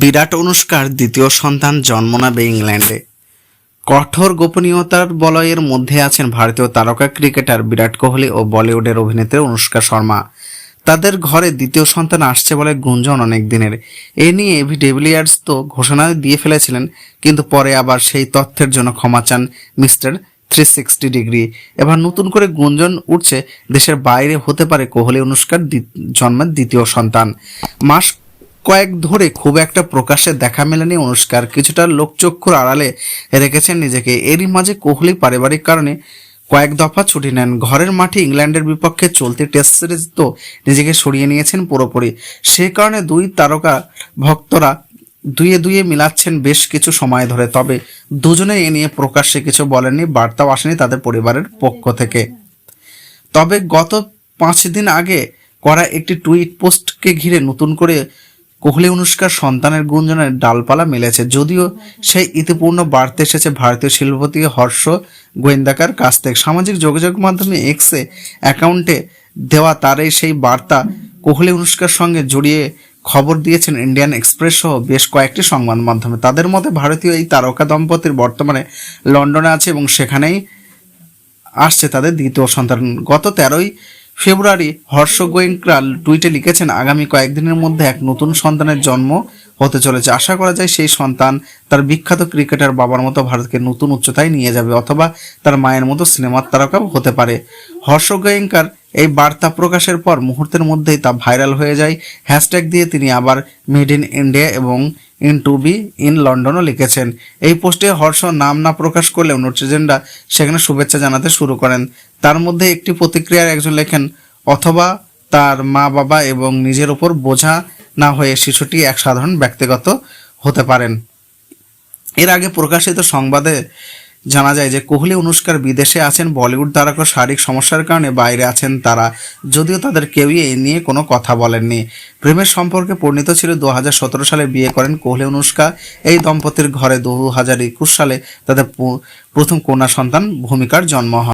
বিরাট অনুষ্কার দ্বিতীয় সন্তান জন্ম নেবে ইংল্যান্ডে। কঠোর গোপনীয়তার বলয়ের মধ্যে আছেন ভারতীয় তারকা ক্রিকেটার বিরাট কোহলি ও বলিউডের অভিনেত্রী অনুষ্কা শর্মা। তাদের ঘরে দ্বিতীয় সন্তান আসছে বলে গুঞ্জন অনেক দিনের। এ নিয়ে এভি ডেভিলিয়ার্স তো ঘোষণা দিয়ে ফেলেছিলেন, কিন্তু পরে আবার সেই তথ্যের জন্য ক্ষমা চান মিস্টার থ্রি সিক্সটি ডিগ্রি। এবার নতুন করে গুঞ্জন উঠছে, দেশের বাইরে হতে পারে কোহলি অনুষ্কার জন্মের দ্বিতীয় সন্তান। মাস কয়েক ধরে খুব একটা প্রকাশ্যে দেখা মেলেনি অনুষ্কার। কিছুটা লোকচক্ষুর আড়ালে রেখেছেন নিজেকে। এরই মাঝে কোহলি পারিবারিক কারণে কয়েক দফা ছুটি নেন। ঘরের মাঠে ইংল্যান্ডের বিপক্ষে চলতি টেস্ট সিরিজ তো নিজেকে সরিয়ে নিয়েছেন পুরোপুরি। সে কারণে দুই তারকা ভক্তরা দুয়ে দুয়ে মিলাচ্ছেন বেশ কিছু সময় ধরে। তবে দুজনে এ নিয়ে প্রকাশ্যে কিছু বলেননি, বার্তাও আসেনি তাদের পরিবারের পক্ষ থেকে। তবে গত পাঁচ দিন আগে করা একটি টুইট পোস্টকে ঘিরে নতুন করে কোহলি অনুষ্কার সন্তানের গুঞ্জনের ডালপালা মেলেছে। যদিও সেই ইতিপূর্ণ বার্তা এসেছে ভারতীয় শিল্পপতি হর্ষ গোয়েন্দাকার কাছ থেকে। সামাজিক যোগাযোগ মাধ্যমে এক্সে অ্যাকাউন্টে দেওয়া তার এই সেই বার্তা কোহলি অনুষ্কার সঙ্গে জড়িয়ে খবর দিয়েছেন ইন্ডিয়ান এক্সপ্রেস সহ বেশ কয়েকটি সংবাদ মাধ্যমে। তাদের মতে, ভারতীয় এই তারকা দম্পতির বর্তমানে লন্ডনে আছে এবং সেখানেই আসছে তাদের দ্বিতীয় সন্তান। গত তেরোই ফেব্রুয়ারি হর্ষ গোয়েঙ্করা টুইটে লিখেছেন, আগামী কয়েকদিনের মধ্যে এক নতুন সন্তানের জন্ম হতে চলেছে। আশা করা যায় সেই সন্তান তার বিখ্যাত ক্রিকেটার বাবার মতো ভারতকে নতুন উচ্চতায় নিয়ে যাবে অথবা তার মায়ের মতো সিনেমার তারকাও হতে পারে। হর্ষ গোয়েঙ্কার এই বার্তা প্রকাশের পর মুহূর্তের মধ্যেই তা ভাইরাল হয়ে যায়। হ্যাশট্যাগ দিয়ে তিনি আবার মেড ইন ইন্ডিয়া এবং ইন টু বি ইন লন্ডনও লিখেছেন। এই পোস্টে হর্ষ নাম না প্রকাশ করলেও নোটিজেনরা সেখানে শুভেচ্ছা জানাতে শুরু করেন। তার মধ্যে একটি প্রতিক্রিয়ার একজন লেখেন, অথবা তার মা বাবা এবং নিজের ওপর বোঝা না হয়ে শিশুটি এক সাধারণ ব্যক্তিগত হতে পারেন। এর আগে প্রকাশিত সংবাদে জানা যায় যে কোহলি অনুষ্কার বিদেশে আছেন, বলিউড তারকা শারীরিক সমস্যার কারণে বাইরে আছেন তারা। যদিও তাদের কেউই এ নিয়ে কোনো কথা বলেননি। প্রেমের সম্পর্কে পরিণত ছিল দু হাজার সতেরো সালে বিয়ে করেন কোহলি অনুষ্কা এই দম্পতির ঘরে দু হাজার একুশ সালে তাদের প্রথম কন্যা সন্তান ভূমিকার জন্ম হয়।